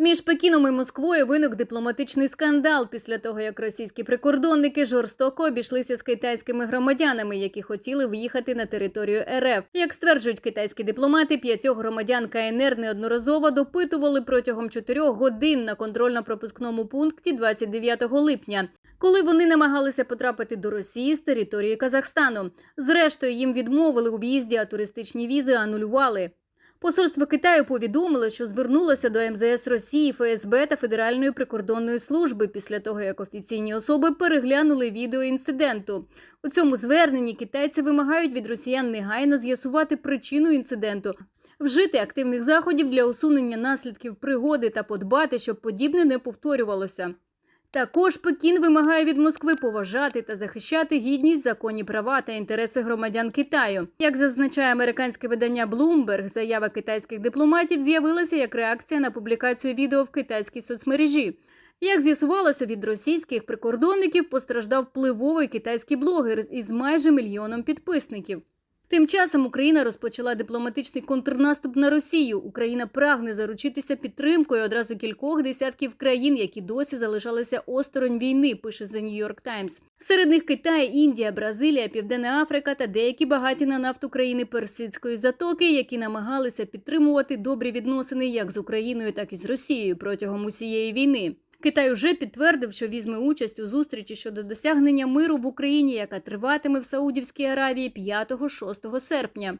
Між Пекіном і Москвою виник дипломатичний скандал після того, як російські прикордонники жорстоко обійшлися з китайськими громадянами, які хотіли в'їхати на територію РФ. Як стверджують китайські дипломати, п'ятьох громадян КНР неодноразово допитували протягом чотирьох годин на контрольно-пропускному пункті 29 липня. Коли вони намагалися потрапити до Росії з території Казахстану, зрештою їм відмовили у в'їзді, а туристичні візи анулювали. Посольство Китаю повідомило, що звернулося до МЗС Росії, ФСБ та Федеральної прикордонної служби після того, як офіційні особи переглянули відео інциденту. У цьому зверненні китайці вимагають від росіян негайно з'ясувати причину інциденту, вжити активних заходів для усунення наслідків пригоди та подбати, щоб подібне не повторювалося. Також Пекін вимагає від Москви поважати та захищати гідність, законні права та інтереси громадян Китаю. Як зазначає американське видання Bloomberg, заява китайських дипломатів з'явилася як реакція на публікацію відео в китайській соцмережі. Як з'ясувалося, від російських прикордонників постраждав впливовий китайський блогер із майже мільйоном підписників. Тим часом Україна розпочала дипломатичний контрнаступ на Росію. Україна прагне заручитися підтримкою одразу кількох десятків країн, які досі залишалися осторонь війни. Пише The New York Times. Серед них Китай, Індія, Бразилія, Південна Африка та деякі багаті на нафту країни Персидської затоки, які намагалися підтримувати добрі відносини як з Україною, так і з Росією протягом усієї війни. Китай уже підтвердив, що візьме участь у зустрічі щодо досягнення миру в Україні, яка триватиме в Саудівській Аравії 5-6 серпня.